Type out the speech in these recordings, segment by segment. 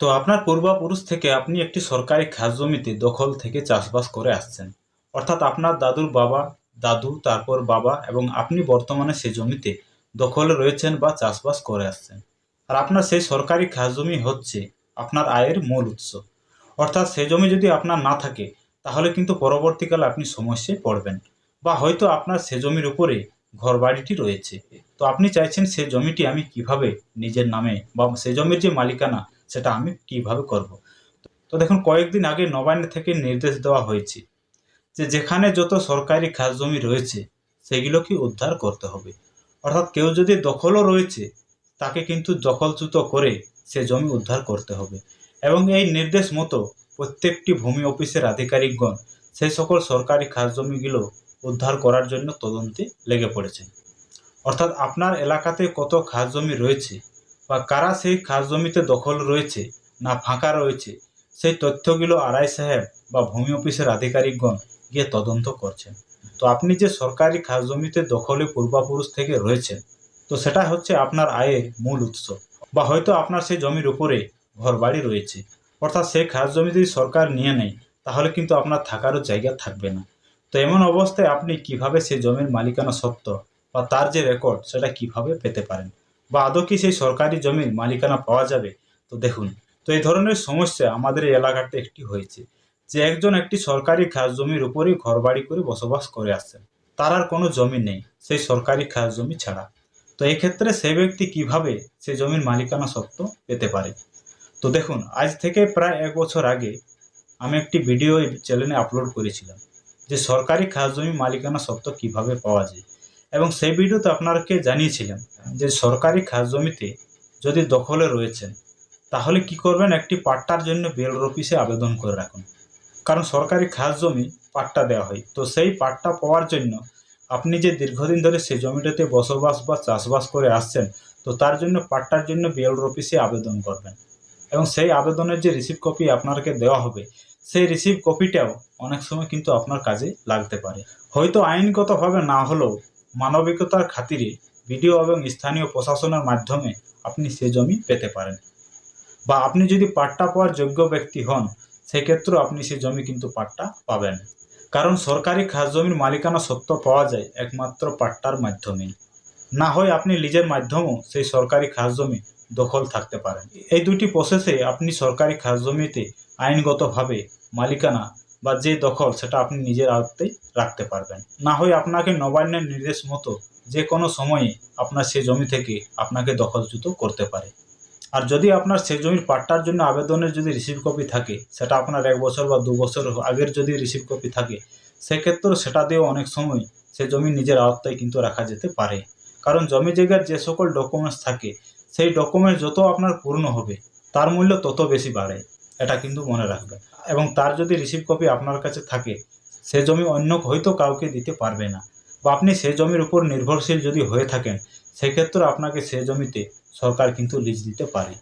তো আপনার পূর্বপুরুষ থেকে আপনি একটি সরকারি খাস জমিতে দখল থেকে চাষবাস করে আসছেন। অর্থাৎ আপনার দাদুর বাবা, দাদু, তারপর বাবা এবং আপনি বর্তমানে সেই জমিতে দখলে রয়েছেন বা চাষবাস করে আসছেন। আর আপনার সেই সরকারি খাস জমি হচ্ছে আপনার আয়ের মূল উৎস। অর্থাৎ সেই জমি যদি আপনার না থাকে, তাহলে কিন্তু পরবর্তীকালে আপনি সমস্যায় পড়বেন বা হয়তো আপনার সে জমির উপরে ঘরবাড়িটি রয়েছে। তো আপনি চাইছেন সে জমিটি আমি কীভাবে নিজের নামে বা সে জমির যে মালিকানা সেটা আমি কীভাবে করব? তো দেখুন, কয়েকদিন আগে নবান্ন থেকে নির্দেশ দেওয়া হয়েছে যে যেখানে যত সরকারি খাস জমি রয়েছে, সেগুলোকে উদ্ধার করতে হবে। অর্থাৎ কেউ যদি দখলও রয়েছে, তাকে কিন্তু দখলচ্যুত করে সে জমি উদ্ধার করতে হবে। এবং এই নির্দেশ মতো প্রত্যেকটি ভূমি অফিসের আধিকারিকগণ সেই সকল সরকারি খাস জমিগুলো উদ্ধার করার জন্য তদন্তে লেগে পড়েছেন। অর্থাৎ আপনার এলাকাতে কত খাস জমি রয়েছে কারা সেই খাস জমিতে দখল রয়েছে না ফাঁকা রয়েছে, সেই তথ্যগুলো আড়াই সাহেব বা ভূমি অফিসের আধিকারিকগণ গিয়ে তদন্ত করছেন। তো আপনি যে সরকারি খাস জমিতে দখলে পূর্বাপুরুষ থেকে রয়েছেন, তো সেটা হচ্ছে আপনার আয়ের মূল উৎস বা হয়তো আপনার সেই জমির উপরে ঘরবাড়ি রয়েছে। অর্থাৎ সেই খাস জমি যদি সরকার নিয়ে নেয়, তাহলে কিন্তু আপনার থাকারও জায়গা থাকবে না। তো এমন অবস্থায় আপনি কীভাবে সেই জমির মালিকানা সত্ত্ব বা তার যে রেকর্ড, সেটা কীভাবে পেতে পারেন? বা আদৌ কি সেই সরকারি জমির মালিকানা পাওয়া যাবে? তো দেখুন, তো এই ধরনের সমস্যা আমাদের এলাকাতে একটি হয়েছে, যে একজন একটি সরকারি খাস জমির উপরেই ঘরবাড়ি করে বসবাস করে আসছেন। তার আর কোনো জমি নেই, সেই সরকারি খাস জমি ছাড়া। তো এই ক্ষেত্রে সেই ব্যক্তি কীভাবে সেই জমির মালিকানা সত্ত্ব পেতে পারে? তো দেখুন, আজ থেকে প্রায় এক বছর আগে আমি একটি ভিডিও চ্যানেলে আপলোড করেছিলাম, যে সরকারি খাস জমি মালিকানা সত্ত্ব কীভাবে পাওয়া যায়। এবং সেই ভিডিওতে আপনাকে জানিয়েছিলাম যে সরকারি খাস জমিতে যদি দখলে রয়েছেন, তাহলে কি করবেন? একটি পাট্টার জন্য বেলর অফিসে আবেদন করে রাখুন। কারণ সরকারি খাস জমি পাট্টা দেওয়া হয়। তো সেই পাট্টা পাওয়ার জন্য আপনি যে দীর্ঘদিন ধরে সেই জমিটাতে বসবাস বা চাষবাস করে আসছেন, তো তার জন্য পাট্টার জন্য বিএলর অফিসে আবেদন করবেন। এবং সেই আবেদনের যে রিসিভ কপি আপনাকে দেওয়া হবে, সেই রিসিভ কপিটাও অনেক সময় কিন্তু আপনার কাজে লাগতে পারে। হয়তো আইনগতভাবে না হলেও মানবিকতার খাতিরে বিডিও এবং স্থানীয় প্রশাসনের মাধ্যমে আপনি সে জমি পেতে পারেন। বা আপনি যদি পাট্টা পাওয়ার যোগ্য ব্যক্তি হন, সেক্ষেত্রেও আপনি সে জমি কিন্তু পাট্টা পাবেন। কারণ সরকারি খাস জমির মালিকানা সত্য পাওয়া যায় একমাত্র পাট্টার মাধ্যমে। না হয় আপনি লিজের মাধ্যমেও সেই সরকারি খাস জমি দখল থাকতে পারেন। এই দুটি প্রসেসে আপনি সরকারি খাস জমিতে আইনগতভাবে মালিকানা বা যে দখল সেটা আপনি নিজের আয়ত্তেই রাখতে পারবেন। না হয় আপনাকে নবান্নের নির্দেশ মতো যে কোনো সময়ে আপনার সে জমি থেকে আপনাকে দখলচ্যুত করতে পারে। আর যদি আপনার সে জমির পাট্টার জন্য আবেদনের যদি রিসিভ কপি থাকে, সেটা আপনার এক বছর বা দু বছর আগের যদি রিসিভ কপি থাকে, সেক্ষেত্রেও সেটা দিয়েও অনেক সময় সে জমি নিজের আওত্তায় কিন্তু রাখা যেতে পারে। কারণ জমি জায়গার যে সকল ডকুমেন্টস থাকে, সেই ডকুমেন্টস যত আপনার পূর্ণ হবে, তার মূল্য তত বেশি বাড়ে। এটা কিন্তু মনে রাখবে। এবং তার যদি রিসিভ কপি আপনার কাছে থাকে, সে জমি অন্য হয়তো কাউকে দিতে পারবে না। বা আপনি সে জমির উপর নির্ভরশীল যদি হয়ে থাকেন, সেক্ষেত্রে আপনাকে সে জমিতে সরকার কিন্তু লিজ দিতে পারে।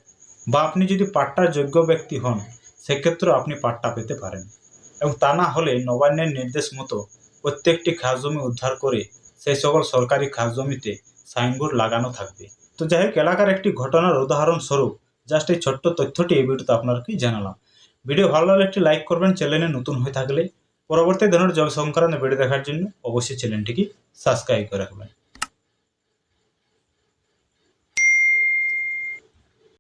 বা আপনি যদি পাট্টার যোগ্য ব্যক্তি হন, সেক্ষেত্রেও আপনি পাট্টা পেতে পারেন। এবং তা না হলে নবান্নের নির্দেশ মতো প্রত্যেকটি খাস জমি উদ্ধার করে সেই সকল সরকারি খাস জমিতে সাইনবোর্ড লাগানো থাকবে। তো যাই হোক, এলাকার একটি ঘটনার উদাহরণস্বরূপ জাস্ট এই ছোট্ট তথ্যটি এই ভিডিওতে আপনাকে জানালাম। ভিডিও ভালো লাগলে একটি লাইক করবেন চ্যানেলে নতুন হয়ে থাকলে। পরবর্তী ধরনের জল সংক্রান্ত ভিডিও দেখার জন্য অবশ্যই চ্যানেলটিকে সাবস্ক্রাইব করে রাখবেন।